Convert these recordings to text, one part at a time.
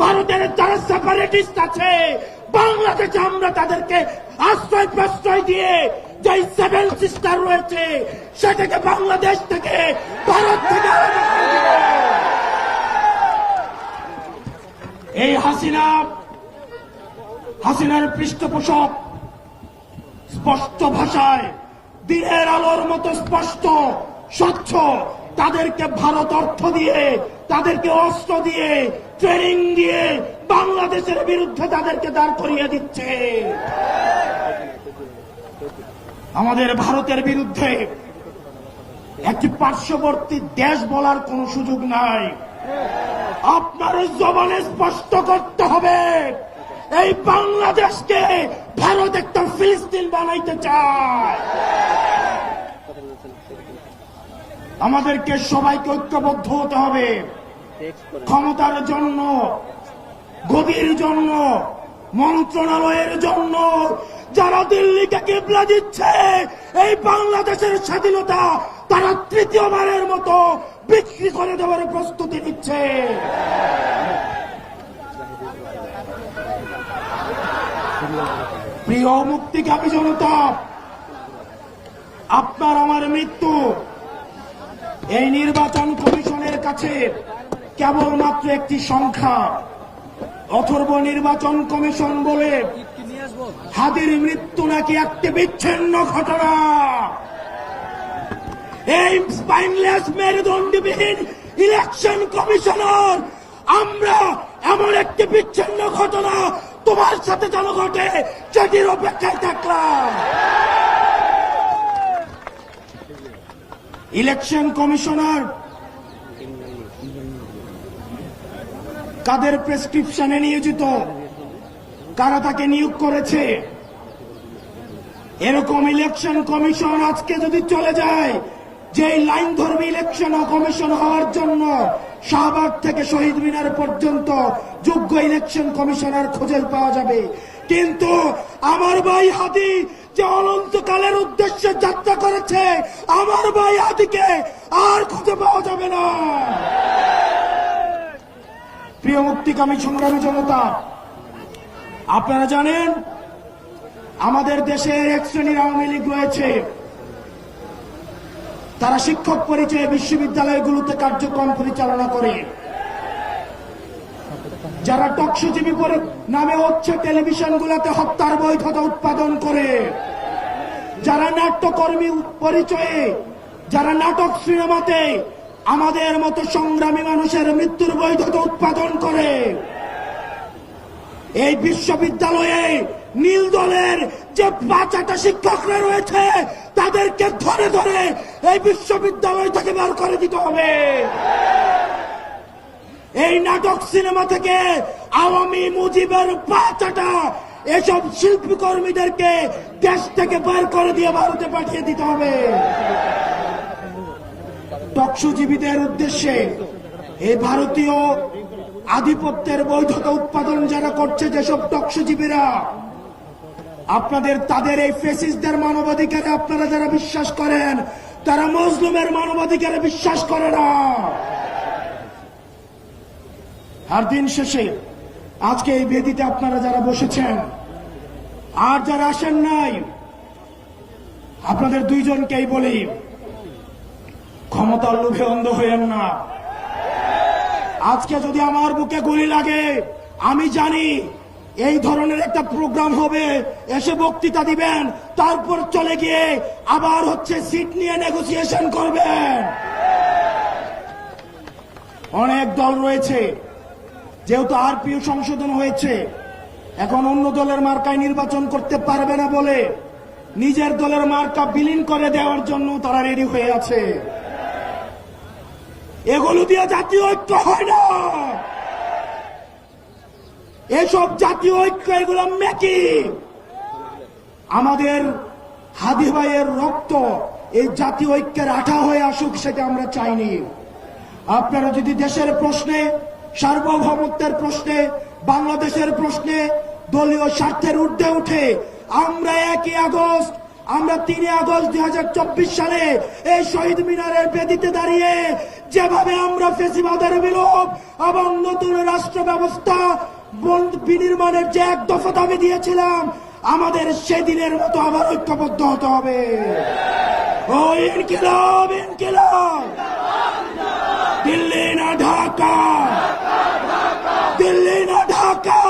ভারতের যারা সেপারেটিস্ট আছে, বাংলাদেশে আমরা তাদেরকে আশ্রয় প্রশ্রয় দিয়ে যে সেভেন সিস্টার রয়েছে, সেটাকে বাংলাদেশ থেকে ভারত থেকে। এই হাসিনা, হাসিনার পৃষ্ঠপোষক স্পষ্ট ভাষায়, দিনের আলোর মতো স্পষ্ট, স্বচ্ছ তাদেরকে ভারত অর্থ দিয়ে, তাদেরকে অস্ত্র দিয়ে, ট্রেনিং দিয়ে বাংলাদেশের বিরুদ্ধে তাদেরকে দাঁড় করিয়ে দিচ্ছে। আমাদের ভারতের বিরুদ্ধে একটি পার্শ্ববর্তী দেশ বলার কোনো সুযোগ নাই। আপনার জবানে স্পষ্ট করতে হবে, এই বাংলাদেশকে ভারত একটা ফিলিস্তিন বানাইতে চায়। আমাদেরকে সবাইকে ঐক্যবদ্ধ হতে হবে। ক্ষমতার জন্য গদির জন্য, মন্ত্রণালয়ের জন্য, যারা দিল্লিকে কিবলা দিচ্ছে, এই বাংলাদেশের স্বাধীনতা তারা তৃতীয়বারের মতো বিক্রি করে দেওয়ার প্রস্তুতি নিচ্ছে। প্রিয় মুক্তিকামী জনতা, আপনার আমার মৃত্যু এই নির্বাচন কমিশনের কাছে কেবলমাত্র একটি সংখ্যা। অথর্ব নির্বাচন কমিশন বলে হাদির মৃত্যু নাকি একটি বিচ্ছিন্ন ঘটনা। এই স্পাইনলেস মেরুদণ্ডবিহীন ইলেকশন কমিশনার, আমরা এমন একটি বিচ্ছিন্ন ঘটনা তোমার সাথে যেন ঘটে, সেটির অপেক্ষায় থাকলাম। ইলেকশন কমিশনার, কাদের প্রেসক্রিপশনে নিয়োজিত, কারা তাকে নিয়োগ করেছে? এরকম ইলেকশন কমিশন আজকে যদি চলে যায় যে লাইন ধর্মী ইলেকশন কমিশন হওয়ার জন্য, শাহবাগ থেকে শহীদ মিনার পর্যন্ত যোগ্য ইলেকশন কমিশনার খোঁজে পাওয়া যাবে। কিন্তু আমার ভাই হাদি যে অনন্তকালের উদ্দেশ্যে যাত্রা করেছে আমার ভাই হাদিকে আর খুঁজে পাওয়া যাবে না। প্রিয় মুক্তিকামী সংগ্রামী জনতা, আপনারা জানেন, আমাদের দেশে এক শ্রেণির আওয়ামী লীগ রয়েছে। তারা শিক্ষক পরিচয়ে বিশ্ববিদ্যালয়গুলোতে কার্যক্রম পরিচালনা করে। যারা টকসজীবী করে নামে হচ্ছে টেলিভিশনগুলোতে হত্যার বৈধতা উৎপাদন করে। যারা নাট্যকর্মী পরিচয়ে, যারা নাটক সিনেমাতে আমাদের মতো সংগ্রামী মানুষের মৃত্যুর বৈধতা উৎপাদন করে। এই বিশ্ববিদ্যালয়ে নীল দলের যে পাঁচাটা শিক্ষকরা রয়েছে, তাদেরকে ধরে ধরে এই বিশ্ববিদ্যালয় থেকে বের করে দিতে হবে। এই নাটক সিনেমা থেকে আওয়ামী মুজিবের পাঁচাটা এসব শিল্পী কর্মীদেরকে দেশ থেকে বের করে দিয়ে ভারতে পাঠিয়ে দিতে হবে। টকসুজীবীদের উদ্দেশ্যে এই ভারতীয় আধিপত্যের বৈধতা উৎপাদন যারা করছে যেসব টকসুজীবীরা আপনাদের, তাদের এই ফেসিসদের মানবাধিকারে আপনারা যারা বিশ্বাস করেন, তারা মজলুমের মানবাধিকারে বিশ্বাস করে না। আর দিন শেষে আজকে এই বেদিতে আপনারা যারা বসেছেন, আর যারা আসেন নাই, আপনাদের দুইজনকেই বলি, ক্ষমতার লোভে অন্ধ হইয়েন না। আজকে যদি আমার বুকে গুলি লাগে, আমি জানি এই ধরনের একটা প্রোগ্রাম হবে, এসে বক্তৃতা দিবেন, তারপর চলে গিয়ে আবার হচ্ছে সিট নিয়ে নেগোসিয়েশন করবেন। অনেক দল রয়েছে যেহেতু আরপিও সংশোধন হয়েছে, এখন অন্য দলের মার্কায় নির্বাচন করতে পারবে না বলে নিজের দলের মার্কা বিলীন করে দেওয়ার জন্য তারা রেডি হয়ে আছে। এগুলো দিয়ে জাতীয় ঐক্য হয় না। এসব জাতীয় ঐক্য, এগুলো মেকি। আমাদের হাদি ভাইয়ের রক্ত এই জাতীয় ঐক্যের আঠা হয়ে আসুক সেটা আমরা চাইনি। আপনারা যদি দেশের প্রশ্নে সার্বভৌমত্বের প্রশ্নে, বাংলাদেশের প্রশ্নে দলীয় স্বার্থের ঊর্ধ্বে উঠে আমরা একই আগস্ট, আমরা তিনই আগস্ট দু হাজার চব্বিশ সালে এই শহীদ মিনারের বেদিতে দাঁড়িয়ে যেভাবে আমরা ফেসিবাদের বিলোপ এবং নতুন রাষ্ট্র ব্যবস্থা বন- বিনির্মাণের যে এক দফা দাবি দিয়েছিলাম, আমাদের সেদিনের মতো আবার ঐক্যবদ্ধ হতে হবে। ও ইনকিলাব ইনকিলাব! দিল্লি না ঢাকা। দিল্লি না ঢাকা।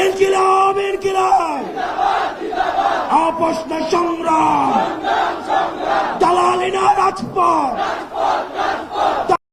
ইনকিলাব ইনকিলাব। আপোষ না সংগ্রাম দালালি না রাজপথ।